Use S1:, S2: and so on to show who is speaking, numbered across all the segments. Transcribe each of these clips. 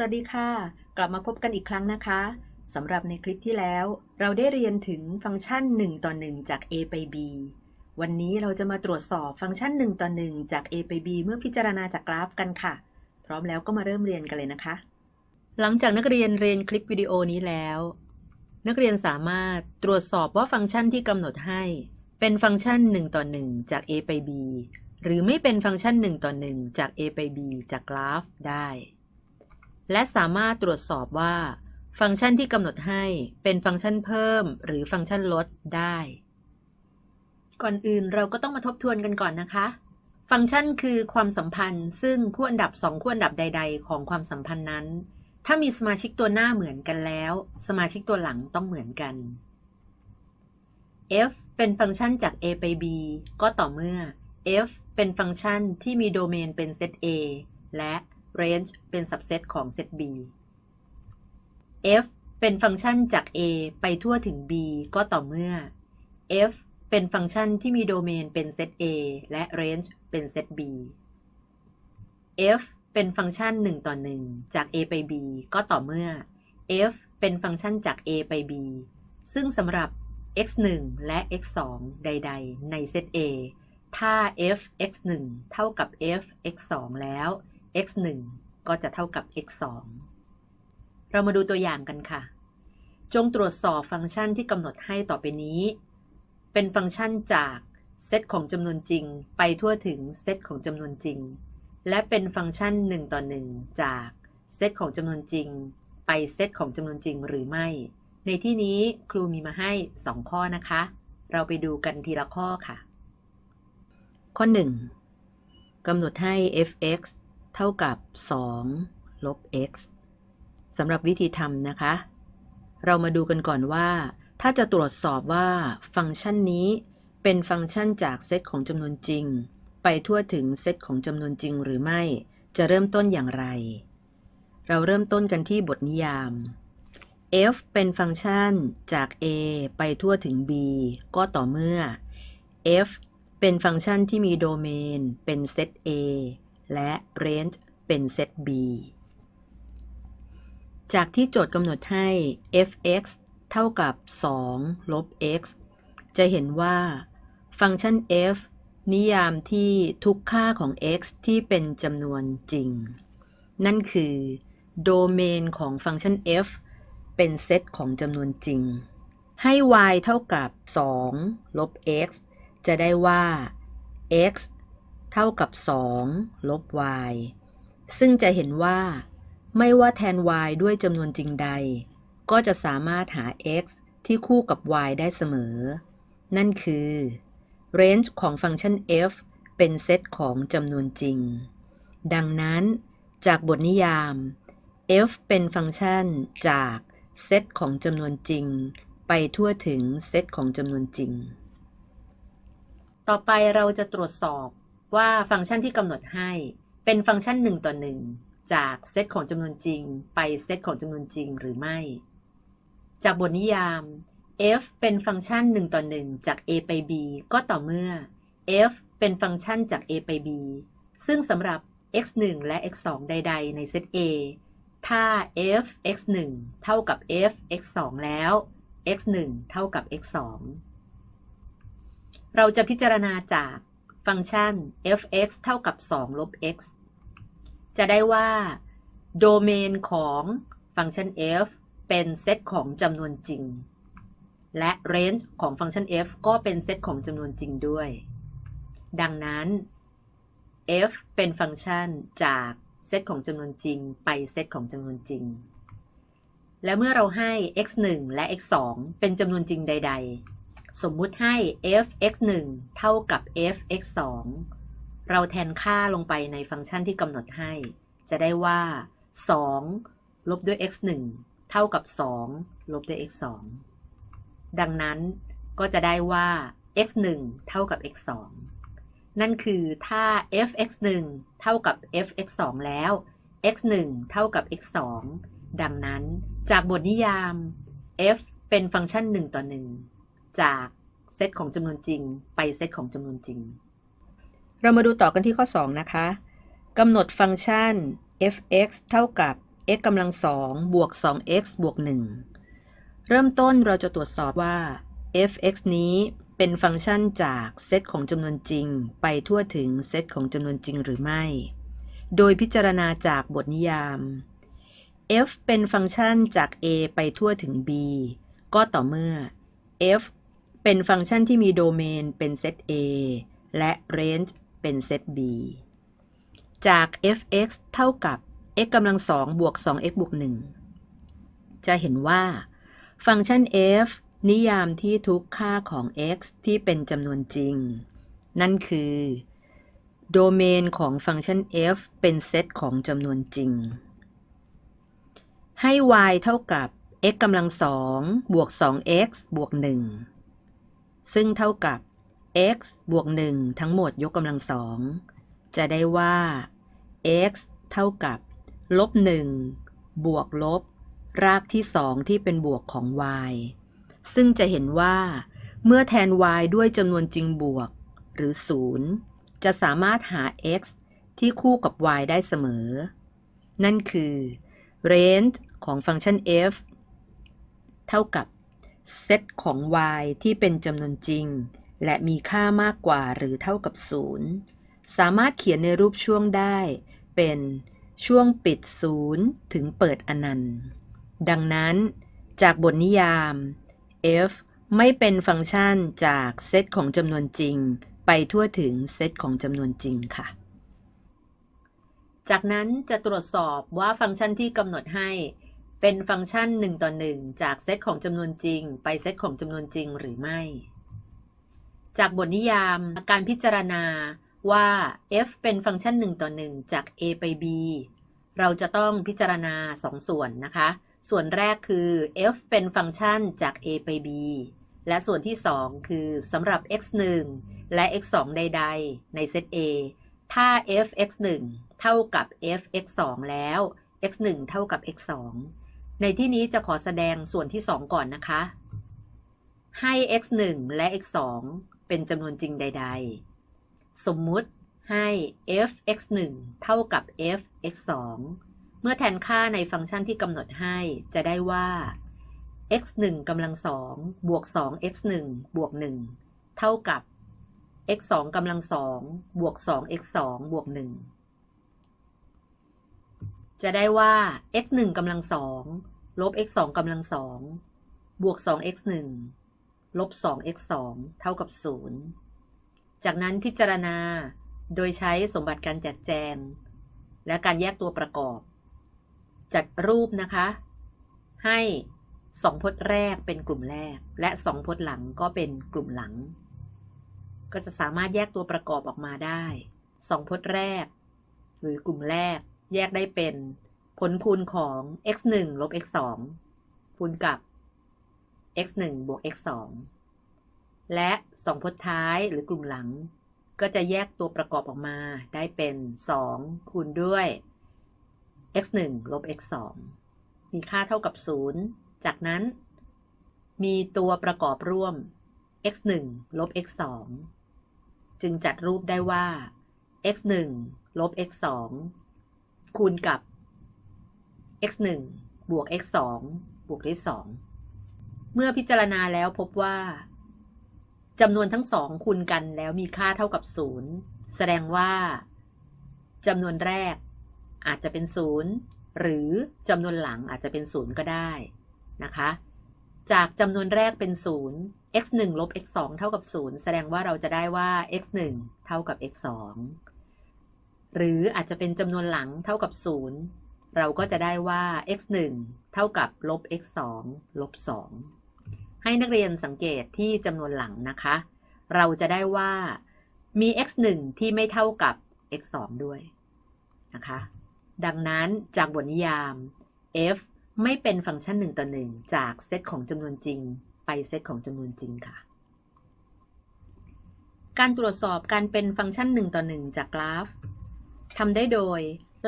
S1: สวัสดีค่ะ กลับมาพบกันอีกครั้งนะคะสำหรับในคลิปที่แล้ว เราได้เรียนถึงฟังก์ชัน 1 ต่อ 1 จาก a ไป b วันนี้เราจะมาตรวจสอบฟังก์ชัน 1 ต่อ 1 จาก a ไป b เมื่อพิจารณาจากกราฟกันค่ะ พร้อมแล้วก็มาเริ่มเรียนกันเลยนะคะ หลังจากนักเรียนเรียนคลิปวิดีโอนี้แล้ว นักเรียนสามารถตรวจสอบว่าฟังก์ชันที่กำหนดให้ เป็นฟังก์ชัน 1 ต่อ 1 จาก a ไป b หรือไม่เป็นฟังก์ชัน 1 ต่อ 1 จาก a ไป b จากกราฟได้ และสามารถตรวจสอบว่า ฟังก์ชันที่กำหนดให้เป็นฟังก์ชันเพิ่ม หรือฟังก์ชันลดได้ ก่อนอื่นเราก็ต้องมาทบทวนกันก่อนนะคะ ฟังก์ชันคือความสัมพันธ์ ซึ่งคู่อันดับสองคู่อันดับใด ๆ ของความสัมพันธ์นั้น ถ้ามีสมาชิกตัวหน้าเหมือนกันแล้ว สมาชิกตัวหลังต้องเหมือนกัน f เป็นฟังก์ชันจาก a ไป b ก็ต่อเมื่อ f เป็นฟังก์ชันที่มีโดเมนเป็นเซต a และ range เป็น subset ของเซต b f เป็นฟังก์ชันจาก a ไปทั่วถึง b ก็ต่อเมื่อ f เป็นฟังก์ชันที่มีโดเมนเป็นเซต a และ range เป็นเซต b f เป็นฟังก์ชัน 1 ต่อ 1 จาก a ไป b ก็ต่อเมื่อ f เป็นฟังก์ชันจาก a ไป b ซึ่งสำหรับ x 1และ x 2ใด ๆ ในเซต a ถ้า f x 1เท่ากับ f x 2แล้ว x 1ก็จะเท่ากับ x 2เรามาดูตัวอย่างกันค่ะ จงตรวจสอบฟังก์ชันที่กำหนดให้ต่อไปนี้ เป็นฟังก์ชันจากเซตของจำนวนจริงไปทั่วถึงเซตของจำนวนจริง และเป็นฟังก์ชัน1ต่อ1จากเซตของจำนวนจริง ไปเซตของจำนวนจริงหรือไม่ ในที่นี้ครูมีมาให้ 2 ข้อนะคะ เราไปดูกันทีละข้อค่ะ ข้อ 1กำหนดให้ f(x) เท่ากับ 2 ลบ x สำหรับวิธีทำนะคะ เรามาดูกันก่อนว่า ถ้าจะตรวจสอบว่าฟังก์ชันนี้เป็นฟังก์ชันจากเซตของจำนวนจริง ไปทั่วถึงเซตของจำนวนจริงหรือไม่ จะเริ่มต้นอย่างไร เราเริ่มต้นกันที่บทนิยาม f เป็นฟังก์ชันจาก a ไปทั่วถึง b ก็ต่อเมื่อ f เป็นฟังก์ชันที่มีโดเมน เป็นเซต a และ range เป็นเซต b จากที่โจทย์กำหนดให้ f(x) เท่ากับ 2 ลบ x จะเห็นว่า ฟังก์ชัน f นิยามที่ทุกค่าของ x ที่เป็นจำนวนจริง นั่นคือ โดเมนของฟังก์ชัน f เป็นเซตของจำนวนจริง ให้ y เท่ากับ 2 ลบ x จะได้ว่า x เท่ากับ 2 ลบ y ซึ่งจะเห็นว่า ไม่ว่าแทน y ด้วยจำนวนจริงใด ก็จะสามารถหา x ที่คู่กับ y ได้เสมอ นั่นคือ range ของฟังก์ชัน f เป็นเซตของจำนวนจริง ดังนั้น จากบทนิยาม f เป็นฟังก์ชันจากเซตของจำนวนจริง ไปทั่วถึงเซตของจำนวนจริง ต่อไปเราจะตรวจสอบ ว่าฟังก์ชันที่กำหนดให้เป็นฟังก์ชัน1ต่อ1จากเซตของจำนวนจริง ไปเซตของจำนวนจริงหรือไม่ จากบทนิยาม f เป็นฟังก์ชัน1ต่อ1จาก a ไป b ก็ต่อเมื่อ f เป็นฟังก์ชันจาก a ไป b ซึ่งสำหรับ x 1และ x 2ใด ๆ ในเซต a ถ้า f x 1เท่ากับ f x 2แล้ว x 1เท่ากับ x 2เราจะพิจารณาจาก ฟังก์ชัน f(x) เท่ากับ 2 ลบ x จะได้ว่า โดเมนของฟังก์ชัน f เป็นเซตของจำนวนจริง และ range ของฟังก์ชัน f ก็เป็นเซตของจำนวนจริงด้วย ดังนั้น f เป็นฟังก์ชันจากเซตของจำนวนจริง ไปเซตของจำนวนจริง และเมื่อเราให้ x 1และ x 2เป็นจำนวนจริงใด ๆ สมมุติให้ f x 1เท่ากับ f x 2เราแทนค่าลงไปในฟังก์ชันที่กำหนดให้ จะได้ว่า 2 ลบด้วย x 1เท่ากับ 2 ลบด้วย x 2ดังนั้นก็จะได้ว่า x 1เท่ากับ x 2นั่นคือถ้า f x 1เท่ากับ f x 2แล้ว x 1เท่ากับ x 2ดังนั้นจากบทนิยาม f เป็นฟังก์ชัน 1 ต่อ 1 จากเซตของจำนวนจริง ไปเซตของจำนวนจริง เรามาดูต่อกันที่ข้อ 2 นะคะกำหนดฟังก์ชัน f(x) เท่ากับ x กำลังสองบวก 2x บวก 1 เริ่มต้นเราจะตรวจสอบว่า f(x) นี้เป็นฟังก์ชันจากเซตของจำนวนจริง ไปทั่วถึงเซตของจำนวนจริงหรือไม่ โดยพิจารณาจากบทนิยาม f เป็นฟังก์ชันจาก a ไปทั่วถึง b ก็ต่อเมื่อ f เป็นฟังก์ชันที่มีโดเมนเป็นเซต a และ range เป็นเซต b จาก f(x) เท่ากับ x กำลังสองบวก 2x บวก 1 จะเห็นว่า ฟังก์ชัน f นิยามที่ทุกค่าของ x ที่เป็นจำนวนจริง นั่นคือ โดเมนของฟังก์ชัน f เป็นเซตของจำนวนจริง ให้ y เท่ากับ x กำลังสองบวก 2x บวก 1 ซึ่งเท่ากับ x บวก 1 ทั้งหมดยกกำลังสอง จะได้ว่า x เท่ากับ ลบ 1 บวกลบ รากที่2ที่เป็นบวกของ y ซึ่งจะเห็นว่า เมื่อแทน y ด้วยจำนวนจริงบวก หรือ 0 จะสามารถหา x ที่คู่กับ y ได้เสมอ นั่นคือ range ของฟังก์ชัน f เท่ากับ เซตของ y ที่เป็นจำนวนจริง และมีค่ามากกว่าหรือเท่ากับ 0 สามารถเขียนในรูปช่วงได้ เป็นช่วงปิด 0 ถึงเปิดอนันต์ ดังนั้น จากบทนิยาม f ไม่เป็นฟังก์ชันจากเซตของจำนวนจริง ไปทั่วถึงเซตของจำนวนจริงค่ะ จากนั้นจะตรวจสอบว่าฟังก์ชันที่กำหนดให้ เป็นฟังก์ชัน1ต่อ1จากเซตของจำนวนจริง ไปเซตของจำนวนจริงหรือไม่ จากบทนิยามการพิจารณาว่า f เป็นฟังก์ชัน1ต่อ1จาก a ไป b เราจะต้องพิจารณา 2 ส่วนนะคะ ส่วนแรกคือ f เป็นฟังก์ชันจาก a ไป b และส่วนที่ 2 คือสำหรับ x 1และ x 2ใด ๆ ในเซต a ถ้า f x 1เท่ากับ f x 2แล้ว x 1เท่ากับ x 2 ในที่นี้จะขอแสดงส่วนที่ 2 ก่อนนะคะ ให้ x 1 และ x 2 เป็นจำนวนจริงใด ๆ สมมุติให้ f x 1เท่ากับ f x 2เมื่อแทนค่าในฟังก์ชันที่กำหนดให้จะได้ว่า x 1กำลังสองบวก2 x 1บวก1เท่ากับ x 2กำลังสองบวก2 x 2บวก1 จะได้ว่า x 1กำลังสองลบ x 2กำลังสองบวก2 x 1ลบ2 x 2เท่ากับ 0 จากนั้นพิจารณาโดยใช้สมบัติการจัดแจง และการแยกตัวประกอบ จัดรูปนะคะ ให้สองพจน์แรกเป็นกลุ่มแรก และสองพจน์หลังก็เป็นกลุ่มหลัง ก็จะสามารถแยกตัวประกอบออกมาได้สองพจน์แรก หรือกลุ่มแรก แยกได้เป็น ผลคูณของ x 1ลบ x 2คูณกับ x 1บวก x 2และสองพจน์ท้ายหรือกลุ่มหลัง ก็จะแยกตัวประกอบออกมาได้เป็น 2 คูณด้วย x 1ลบ x 2มีค่าเท่ากับ 0 จากนั้น มีตัวประกอบร่วม x 1ลบ x 2จึงจัดรูปได้ว่า x 1ลบ x 2 คูณกับ x 1บวก x 2บวกด้วย2เมื่อพิจารณาแล้วพบว่าจำนวนทั้งสองคูณกันแล้วมีค่าเท่ากับ 0 แสดงว่าจำนวนแรกอาจจะเป็น 0 หรือจำนวนหลังอาจจะเป็น 0 ก็ได้นะคะ จากจำนวนแรกเป็น 0 x 1ลบ x 2เท่ากับ 0 แสดงว่าเราจะได้ว่า x 1เท่ากับ x 2 หรืออาจจะเป็นจำนวนหลังเท่ากับ 0 เราก็จะได้ว่า x 1เท่ากับลบ x 2ลบ 2 ให้นักเรียนสังเกตที่จำนวนหลังนะคะ เราจะได้ว่ามี x 1ที่ไม่เท่ากับ x 2ด้วยนะคะ ดังนั้นจากบทนิยาม f ไม่เป็นฟังก์ชัน1ต่อ1จากเซตของจำนวนจริง ไปเซตของจำนวนจริงค่ะ การตรวจสอบการเป็นฟังก์ชัน1ต่อ1จากกราฟ ทำได้โดย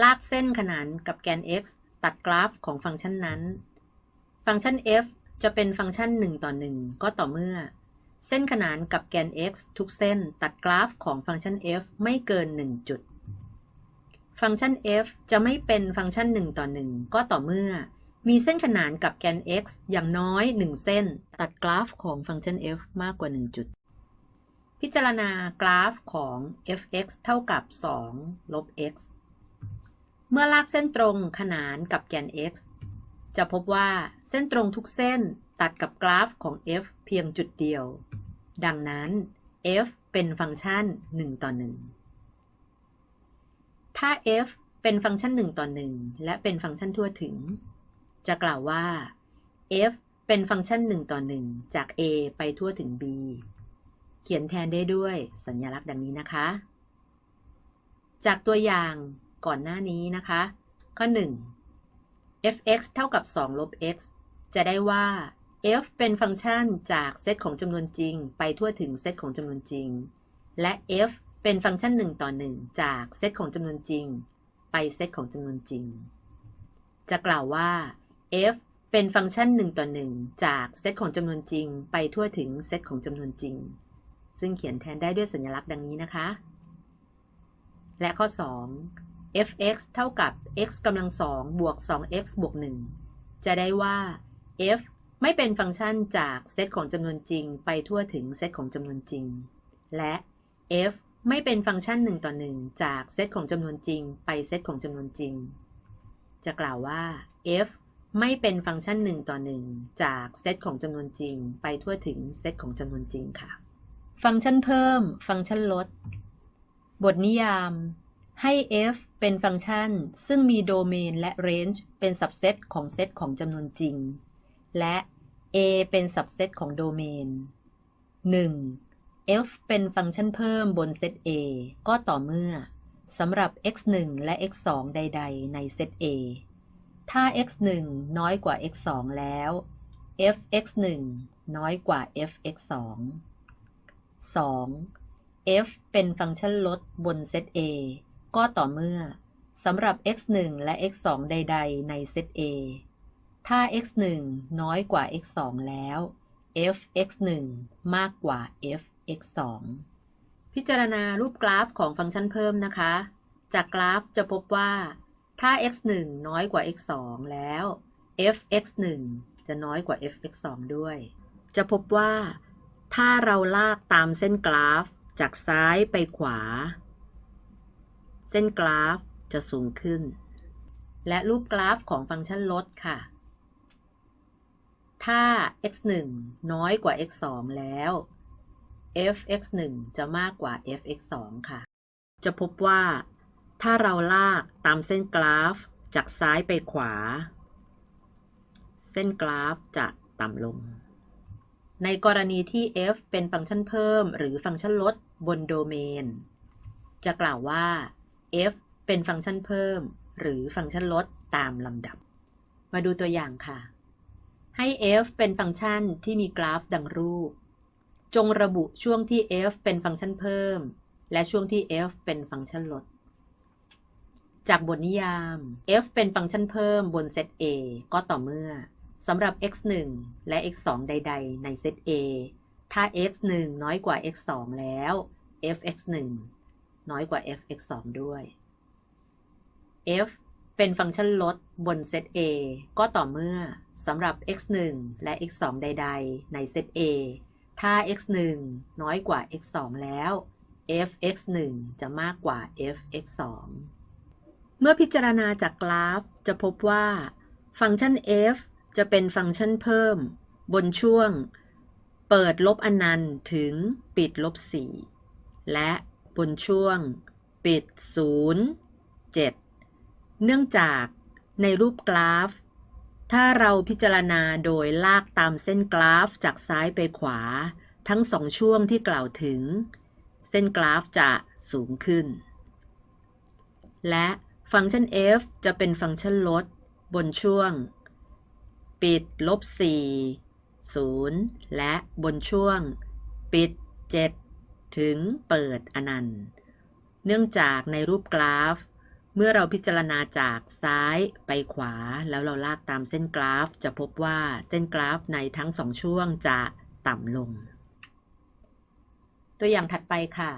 S1: ลากเส้นขนานกับแกน x ตัดกราฟของฟังก์ชันนั้น ฟังก์ชัน f จะเป็นฟังก์ชัน 1 ต่อ 1 ก็ต่อเมื่อ เส้นขนานกับแกน x ทุกเส้นตัดกราฟของฟังก์ชัน f ไม่เกิน 1 จุด ฟังก์ชัน f จะไม่เป็นฟังก์ชัน 1 ต่อ 1 ก็ต่อเมื่อ มีเส้นขนานกับแกน x อย่างน้อย 1 เส้น ตัดกราฟของฟังก์ชัน f มากกว่า 1 จุด พิจารณากราฟของ f(x) เท่ากับ 2 ลบ x เมื่อลากเส้นตรงขนานกับแกน x จะพบว่าเส้นตรงทุกเส้นตัดกับกราฟของ f เพียงจุดเดียว ดังนั้น f เป็นฟังก์ชัน 1 ต่อ 1 ถ้า f เป็นฟังก์ชัน 1 ต่อ 1 และเป็นฟังก์ชันทั่วถึง จะกล่าวว่า f เป็นฟังก์ชัน 1 ต่อ 1 จาก a ไปทั่วถึง b เขียนแทนได้ด้วยสัญลักษณ์ดังนี้นะคะ จากตัวอย่างก่อนหน้านี้นะคะ ข้อ 1 f(x) เท่ากับ 2 ลบ x จะได้ว่า f เป็นฟังก์ชันจากเซตของจำนวนจริง ไปทั่วถึงเซตของจำนวนจริง และ f เป็นฟังก์ชัน1ต่อ1จากเซตของจำนวนจริง ไปเซตของจำนวนจริง จะกล่าวว่า f เป็นฟังก์ชัน1ต่อ1จากเซตของจำนวนจริง ไปทั่วถึงเซตของจำนวนจริง ซึ่งเขียนแทนได้ด้วยสัญลักษณ์ดังนี้นะคะ และข้อ 2 f(x) เท่ากับ x กำลังสองบวก 2x บวก 1 จะได้ว่า f ไม่เป็นฟังก์ชันจากเซตของจำนวนจริง ไปทั่วถึงเซตของจำนวนจริง และ f ไม่เป็นฟังก์ชัน1ต่อ1จากเซตของจำนวนจริง ไปเซตของจำนวนจริง จะกล่าวว่า f ไม่เป็นฟังก์ชัน1ต่อ1จากเซตของจำนวนจริง ไปทั่วถึงเซตของจำนวนจริงค่ะ ฟังก์ชันเพิ่ม ฟังก์ชันลด บทนิยาม ให้ f เป็นฟังก์ชัน ซึ่งมีโดเมนและ range เป็นสับเซตของเซตของจำนวนจริง และ a เป็นสับเซตของโดเมน 1. f เป็นฟังก์ชันเพิ่มบนเซต a ก็ต่อเมื่อสำหรับ x 1และ x 2ใด ๆ ในเซต a ถ้า x 1น้อยกว่า x 2แล้ว f x 1น้อยกว่า f x 2 2. f เป็นฟังก์ชันลดบนเซต a ก็ต่อเมื่อสำหรับ x 1และ x 2ใด ๆ ในเซต a ถ้า x 1น้อยกว่า x 2แล้ว f x 1มากกว่า f x 2พิจารณารูปกราฟของฟังก์ชันเพิ่มนะคะ จากกราฟจะพบว่า ถ้า x 1น้อยกว่า x 2แล้ว f x 1จะน้อยกว่า f x 2ด้วย จะพบว่า ถ้าเราลากตามเส้นกราฟจากซ้ายไปขวา เส้นกราฟจะสูงขึ้น และรูปกราฟของฟังก์ชันลดค่ะ ถ้า x 1น้อยกว่า x 2แล้ว f x 1จะมากกว่า f x 2ค่ะ จะพบว่า ถ้าเราลากตามเส้นกราฟจากซ้ายไปขวา เส้นกราฟจะต่ำลง ในกรณีที่ f เป็นฟังก์ชันเพิ่ม หรือฟังก์ชันลดบนโดเมน จะกล่าวว่า f เป็นฟังก์ชันเพิ่ม หรือฟังก์ชันลดตามลำดับ มาดูตัวอย่างค่ะ ให้ f เป็นฟังก์ชันที่มีกราฟดังรูป จงระบุช่วงที่ f เป็นฟังก์ชันเพิ่ม และช่วงที่ f เป็นฟังก์ชันลด จากบทนิยาม f เป็นฟังก์ชันเพิ่มบนเซต a ก็ต่อเมื่อ สำหรับ x 1และ x 2ใด ๆ ในเซต a ถ้า x 1น้อยกว่า x 2แล้ว f x 1น้อยกว่า f x 2ด้วย f เป็นฟังก์ชันลดบนเซต a ก็ต่อเมื่อสำหรับ x 1และ x 2ใด ๆ ในเซต a ถ้า x 1น้อยกว่า x 2แล้ว f x 1จะมากกว่า f x 2เมื่อพิจารณาจากกราฟจะพบว่า ฟังก์ชัน f จะเป็นฟังก์ชันเพิ่ม บนช่วง เปิดลบอนันต์ถึงปิดลบ 4 และบนช่วง ปิด 0 7 เนื่องจากในรูปกราฟ ถ้าเราพิจารณาโดยลากตามเส้นกราฟจากซ้ายไปขวา ทั้งสองช่วงที่กล่าวถึง เส้นกราฟจะสูงขึ้น และฟังก์ชัน f จะเป็นฟังก์ชันลดบนช่วง ปิดลบ4 0 และบนช่วง ปิด 7 ถึงเปิดอนันต์ เนื่องจากในรูปกราฟ เมื่อเราพิจารณาจากซ้ายไปขวาแล้วเราลากตามเส้นกราฟ จะพบว่าเส้นกราฟในทั้งสองช่วงจะต่ำลง ตัวอย่างถัดไปค่ะ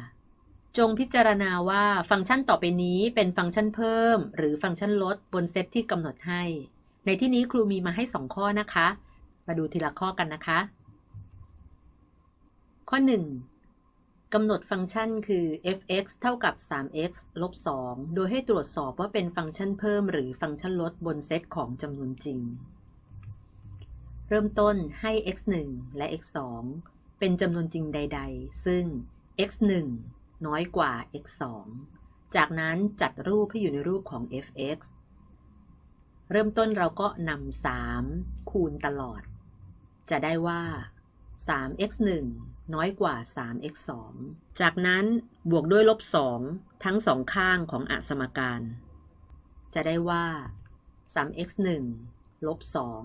S1: จงพิจารณาว่าฟังก์ชันต่อไปนี้เป็นฟังก์ชันเพิ่ม หรือฟังก์ชันลดบนเซตที่กำหนดให้ ในที่นี้ครูมีมาให้ 2 ข้อนะคะ มาดูทีละข้อกันนะคะ ข้อ 1กำหนดฟังก์ชันคือ f(x) เท่ากับ 3x ลบ 2 โดยให้ตรวจสอบว่าเป็นฟังก์ชันเพิ่มหรือฟังก์ชันลดบนเซตของจำนวนจริง เริ่มต้นให้ x1 และ x2 เป็นจำนวนจริงใด ๆ ซึ่ง x1 น้อยกว่า x2 จากนั้นจัดรูปให้อยู่ในรูปของ f(x) เริ่มต้นเราก็นำ3คูณตลอด จะได้ว่า 3x1 น้อยกว่า 3x2 จากนั้นบวกด้วยลบ 2 ทั้งสองข้างของอสมการ จะได้ว่า 3x1 ลบ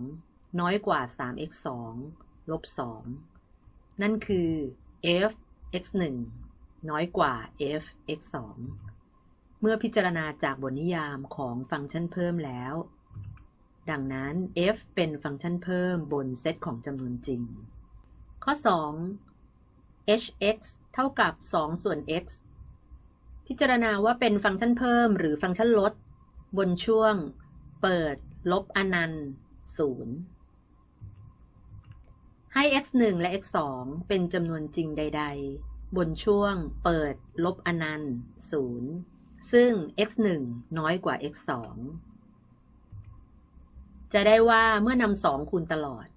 S1: 2 น้อยกว่า 3x2 ลบ 2 นั่นคือ f x1 น้อยกว่า f x2 เมื่อพิจารณาจากบทนิยามของฟังก์ชันเพิ่มแล้ว ดังนั้น f เป็นฟังก์ชันเพิ่มบนเซตของจำนวนจริง ข้อ 2 hx เท่ากับ 2 ส่วน x พิจารณาว่าเป็นฟังก์ชันเพิ่มหรือฟังก์ชันลด บนช่วง เปิด ลบอนันต์0ให้ x 1และ x 2เป็นจำนวนจริงใด ๆ บนช่วง เปิด ลบอนันต์0ซึ่ง x 1น้อยกว่า x 2 จะได้ว่าเมื่อนำ2คูณตลอด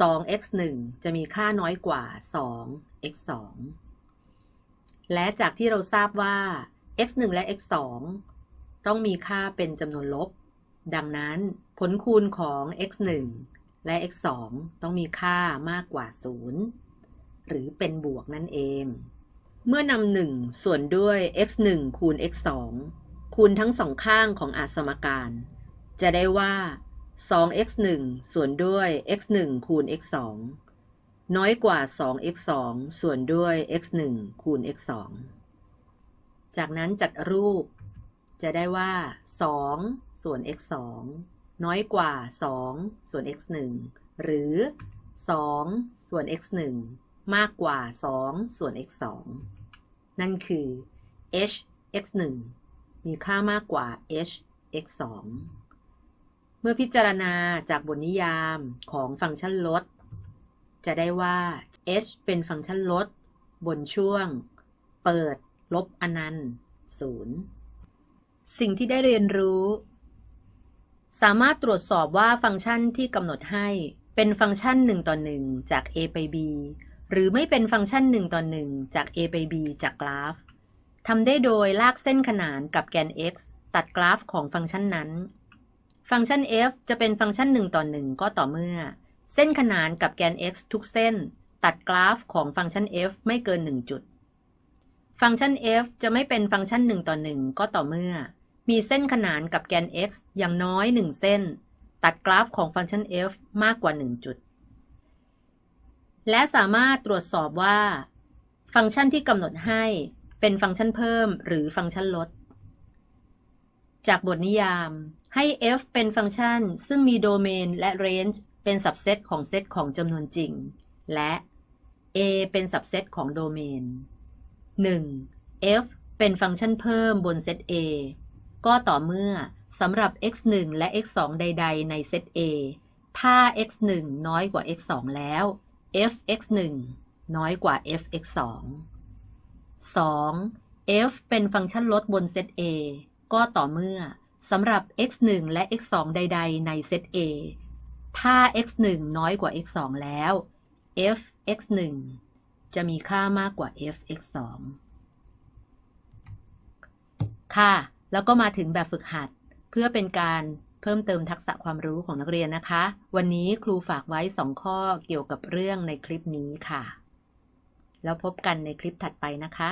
S1: 2x 1จะมีค่าน้อยกว่า 2x 2และจากที่เราทราบว่า x 1และ x 2ต้องมีค่าเป็นจำนวนลบ ดังนั้นผลคูณของ x 1และ x 2ต้องมีค่ามากกว่า 0 หรือเป็นบวกนั่นเอง เมื่อนำ1ส่วนด้วย x 1คูณ x 2คูณทั้งสองข้างของอาสมการ จะได้ว่า 2x 1ส่วนด้วย x 1คูณ x 2น้อยกว่า 2x 2ส่วนด้วย x 1คูณ x 2จากนั้นจัดรูป จะได้ว่า 2 ส่วน x 2น้อยกว่า 2 ส่วน x 1หรือ 2 ส่วน x 1มากกว่า 2 ส่วน x 2นั่นคือ h x 1มีค่ามากกว่า h x 2 มื่อพิจารณาจากบทนิยามของฟังก์ชันลด จะได้ว่า h เป็นฟังก์ชันลด บนช่วง เปิด ลบอนันต์0สิ่งที่ได้เรียนรู้ สามารถตรวจสอบว่าฟังก์ชันที่กำหนดให้เป็นฟังก์ชัน1ต่อ1จาก a ไป b หรือไม่เป็นฟังก์ชัน1ต่อ1จาก a ไป b จากกราฟทำได้โดยลากเส้นขนานกับแกน x ตัดกราฟของฟังก์ชันนั้น ฟังก์ชัน f จะเป็นฟังก์ชัน 1 ต่อ 1 ก็ต่อเมื่อ เส้นขนานกับแกน x ทุกเส้น ตัดกราฟของฟังก์ชัน f ไม่เกิน 1 จุด ฟังก์ชัน f จะไม่เป็นฟังก์ชัน 1 ต่อ 1 ก็ต่อเมื่อ มีเส้นขนานกับแกน x อย่างน้อย 1 เส้น ตัดกราฟของฟังก์ชัน f มากกว่า 1 จุด และสามารถตรวจสอบว่า ฟังก์ชันที่กำหนดให้เป็นฟังก์ชันเพิ่มหรือฟังก์ชันลด จากบทนิยามให้ f เป็นฟังก์ชัน ซึ่งมีโดเมนและ range เป็นสับเซตของเซตของจำนวนจริง และ a เป็นสับเซตของโดเมน 1. f เป็นฟังก์ชันเพิ่มบนเซต a ก็ต่อเมื่อสำหรับ x 1และ x 2ใด ๆ ในเซต a ถ้า x 1น้อยกว่า x 2แล้ว f x 1น้อยกว่า f x 2 2. f เป็นฟังก์ชันลดบนเซต a ก็ต่อเมื่อสำหรับ x 1 และ x 2 ใด ๆ ในเซต a ถ้า x 1 น้อยกว่า x 2 แล้ว f x 1 จะมีค่ามากกว่า f x 2 ค่ะ แล้วก็มาถึงแบบฝึกหัด เพื่อเป็นการเพิ่มเติมทักษะความรู้ของนักเรียนนะคะ วันนี้ครูฝากไว้ 2 ข้อเกี่ยวกับเรื่องในคลิปนี้ค่ะ แล้วพบกันในคลิปถัดไปนะคะ